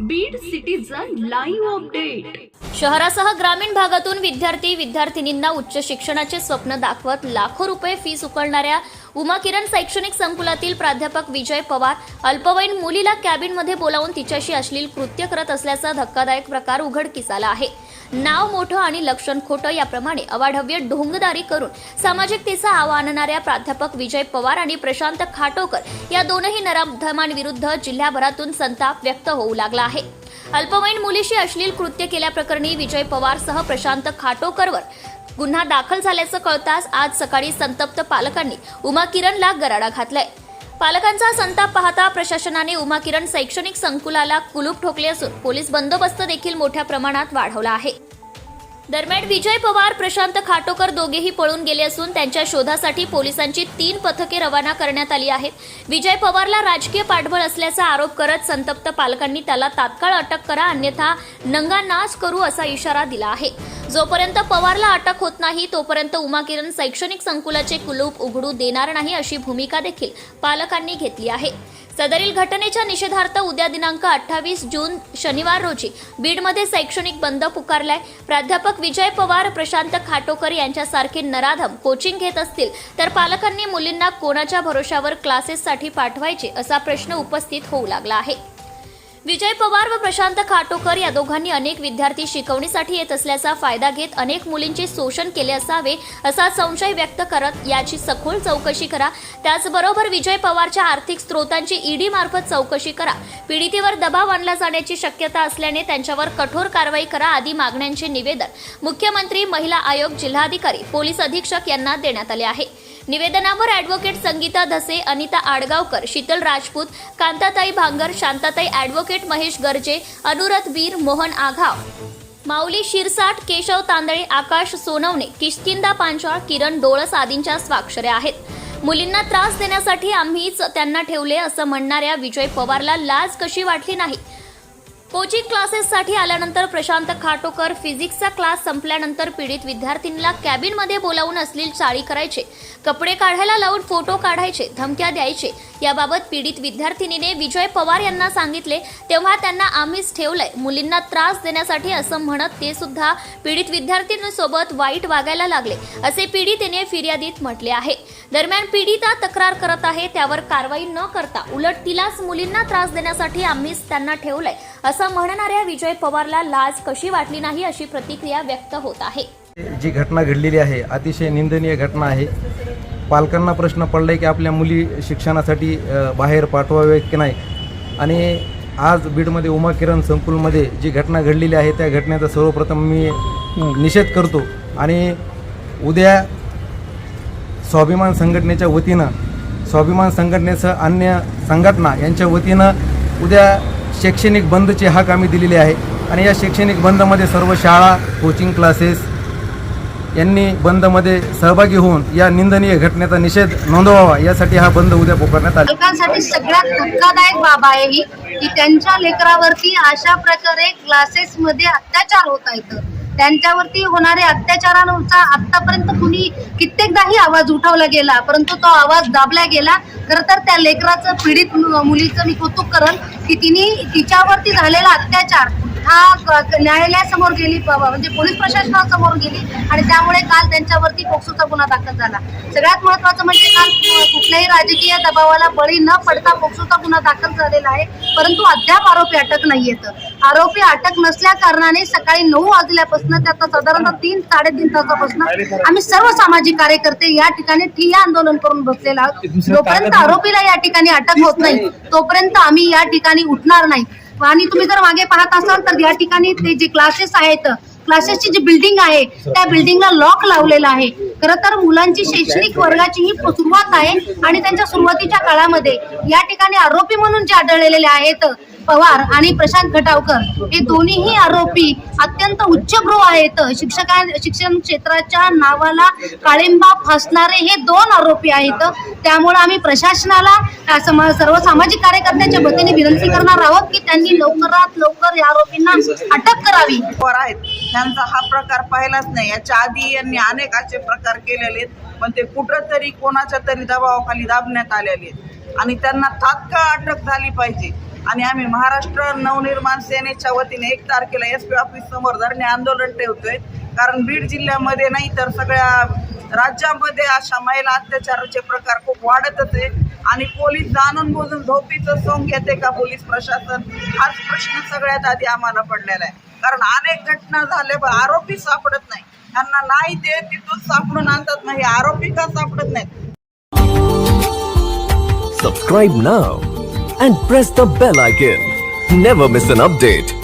Beed citizen live update शहरासह ग्रामीण भागातून विद्यार्थी विद्यार्थिनींना उच्च शिक्षणाचे स्वप्न दाखवत लाखो रुपये फीस उकळणाऱ्या उमा किरण शैक्षणिक संकुलातील प्राध्यापक विजय पवार अल्पवयीन मुलीला कॅबिनमध्ये बोलावून तिच्याशी अश्लील कृत्य करत असल्याचा धक्कादायक प्रकार उघडकीस आला आहे. नाव मोठं आणि लक्षण खोटं याप्रमाणे अवाढव्य ढोंगदारी करून सामाजिकतेचा आव आणणाऱ्या प्राध्यापक विजय पवार आणि प्रशांत खाटोकर या दोनही नराधमांविरुद्ध जिल्ह्याभरातून संताप व्यक्त होऊ लागला आहे. अल्पवयीन मुलीशी अश्लील कृत्य केल्याप्रकरणी विजय पवारसह प्रशांत खाटोकरवर गुन्हा दाखल झाल्याचं कळताच आज सकाळी संतप्त पालकांनी उमा किरणला गराडा घातलाय. पालकांचा संताप पाहता प्रशासनाने उमा किरण शैक्षणिक संकुलाला कुलूप ठोकले असून पोलीस बंदोबस्त देखील मोठ्या प्रमाणात वाढवला आहे. दरम्यान विजय पवार प्रशांत खाटोकर दोघेही पळून गेले असून त्यांच्या शोधासाठी पोलिसांची तीन पथके रवाना करण्यात आली आहेत. विजय पवारला राजकीय पाठबळ असल्याचा आरोप करत संतप्त पालकांनी त्याला तात्काळ अटक करा अन्यथा नंगा नाच करू असा इशारा दिला आहे. जोपर्यंत पवारला अटक होत नाही तोपर्यंत उमा किरण शैक्षणिक संकुलाचे कुलूप उघडू देणार नाही अशी भूमिका देखील पालकांनी घेतली आहे. सदरील घटनेच्या निषेधार्थ उद्या दिनांक अठ्ठावीस जून शनिवार रोजी बीडमध्ये शैक्षणिक बंद पुकारलाय. प्राध्यापक विजय पवार प्रशांत खाटोकर यांच्यासारखे नराधम कोचिंग घेत असतील तर पालकांनी मुलींना कोणाच्या भरोशावर क्लासेससाठी पाठवायचे असा प्रश्न उपस्थित होऊ लागला आहे. विजय पवार व प्रशांत खाटोकर या दोघांनी अनेक विद्यार्थी शिकवणीसाठी येत असल्याचा फायदा घेत अनेक मुलींचे शोषण केले असावे असा संशय व्यक्त करत याची सखोल चौकशी करा. त्याचबरोबर विजय पवारच्या आर्थिक स्रोतांची ईडी मार्फत चौकशी करा. पीडितेवर दबाव आणला जाण्याची शक्यता असल्याने त्यांच्यावर कठोर कारवाई करा आदी मागण्यांचे निवेदन मुख्यमंत्री महिला आयोग जिल्हाधिकारी पोलीस अधीक्षक यांना देण्यात आले आहे. निवेदनावर ॲडव्होकेट संगीता धसे अनिता आडगावकर शीतल राजपूत कांताताई भांगर शांताताई ॲडव्होकेट महेश गर्जे अनुरथ बीर मोहन आघाव. माऊली शिरसाट केशव तांदळे आकाश सोनवणे किष्किंदा पांचाळ किरण डोळस आदींच्या स्वाक्षऱ्या आहेत. मुलींना त्रास देण्यासाठी आम्हीच त्यांना ठेवले असं म्हणणाऱ्या विजय पवारला लाज कशी वाटली नाही? कोचिंग क्लासेससाठी आल्यानंतर प्रशांत खाटोकर फिजिक्सचा क्लास संपल्यानंतर पीडित विद्यार्थींना कॅबिनमध्ये बोलावून असलील चाळी करायचे. कपडे काढायला लावून फोटो काढायचे धमक्या द्यायचे. याबाबत पीडित विद्यार्थिनीने विजय पवार यांना सांगितले. तेव्हा त्यांना आम्हीच ठेवलंय. मुलींना त्रास देण्यासाठी असं म्हणत ते सुद्धा पीडित विद्यार्थिनीसोबत वाईट वागायला लागले असे पीडितेने फिर्यादीत म्हटले आहे. दरम्यान पीडिता तक्रार करत आहे त्यावर कारवाई न करता उलट तिलाच मुलींना त्रास देण्यासाठी आम्हीच त्यांना ठेवलंय असं म्हणणाऱ्या विजय पवारला लाज कशी वाटली नाही अशी प्रतिक्रिया व्यक्त होत आहे. जी घटना घडलेली आहे अतिशय निंदनीय घटना आहे. पालकांना प्रश्न पडलाय की आपल्या मुली शिक्षणासाठी बाहेर पाठवावे की नाही? आणि आज बीडमध्ये उमा किरण संकुलमध्ये जी घटना घडलेली आहे त्या घटनेचा सर्वप्रथम मी निषेध करतो. आणि उद्या स्वाभिमान संघटनेच्या वतीनं स्वाभिमान संघटनेसह अन्य संघटना यांच्या वतीनं उद्या शैक्षणिक बंदची हाक आम्ही दिलेली आहे. आणि या शैक्षणिक बंदमध्ये सर्व शाळा कोचिंग क्लासेस यांनी बंदमध्ये सहभागी होऊन या निंदनीय घटनेचा निषेध नोंदवावा. यासाठी हा बंद उद्या पुकारण्यात आला. लोकांसाठी सगळ्यात धक्कादायक बाब आहे ही की त्यांच्या लेकरावरती अशा प्रकारे क्लासेसमध्ये अत्याचार होत आहेत. त्यांच्यावरती होणारे अत्याचारांचा आतापर्यंत कुणी कित्येकदाही आवाज उठवला गेला परंतु तो आवाज दाबला गेला. खरं तर त्या लेकराचं पीडित मुलीचं मी कौतुक करल की तिने तिच्यावरती झालेला अत्याचार हा न्यायालयासमोर गेली म्हणजे पोलीस प्रशासनासमोर गेली आणि त्यामुळे काल त्यांच्यावरती पोक्सोचा गुन्हा दाखल झाला. सगळ्यात महत्वाचं म्हणजे काल कुठल्याही राजकीय दबावाला बळी न पडता पोक्सोचा गुन्हा दाखल झालेला आहे. परंतु अद्याप आरोपी अटक नाहीयेत आरोपी अटक नसल्या कारणाने सकाळी नऊ वाजल्यापासून त्याचा साधारणतः तीन साडेतीन तासापासून आम्ही सर्व सामाजिक कार्यकर्ते या ठिकाणी ठिय्या आंदोलन करून बसलेला आहोत. जोपर्यंत आरोपीला या ठिकाणी अटक होत नाही तोपर्यंत आम्ही या ठिकाणी उठणार नाही. आणि तुम्ही जर मागे पाहत असाल तर या ठिकाणी ते जे क्लासेस आहेत क्लासेसची जी बिल्डिंग आहे त्या बिल्डिंगला लॉक लावलेला आहे. खरं तर मुलांची शैक्षणिक वर्गाची ही सुरुवात आहे आणि त्यांच्या सुरुवातीच्या काळामध्ये या ठिकाणी आरोपी म्हणून जे आढळलेले आहेत पवार आणि प्रशांत खटावकर हे दोन्हीही आरोपी अत्यंत उच्चभ्रू आहेत. शिक्षका शिक्षण क्षेत्राच्या नावाला काळिंबा फासणारे हे दोन आरोपी आहेत. त्यामुळे आम्ही प्रशासनाला समा- सर्व सामाजिक कार्यकर्त्यांच्या वतीने विनंती करणार आहोत की त्यांनी लवकरात लवकर या आरोपींना अटक करावी. आहेत. त्यांचा हा प्रकार पाहिलाच नाही. याच्या आधी यांनी अनेक असे प्रकार केलेले आहेत पण ते कुठं तरी कोणाच्या तरी दबावाखाली दाबण्यात आलेले आहेत. आणि त्यांना तात्काळ अटक झाली पाहिजे. आणि आम्ही महाराष्ट्र नवनिर्माण सेनेच्या वतीने एक तारखेला एस पी ऑफिस समोर धरणे आंदोलन ठेवतोय. कारण बीड जिल्ह्यामध्ये नाही तर सगळ्या राज्यामध्ये अशा महिला अत्याचाराचे प्रकार खूप वाढतच आहे आणि पोलीस जाणून बोजून झोपीचं सोंग घेते का पोलीस प्रशासन? हाच प्रश्न सगळ्यात आधी आम्हाला पडलेला आहे. कारण अनेक घटना झाल्या पण आरोपी सापडत नाही त्यांना नाही ते तिथून सापडून आणतात नाही आरोपी का सापडत नाहीत Subscribe now and press the bell icon. Never miss an update.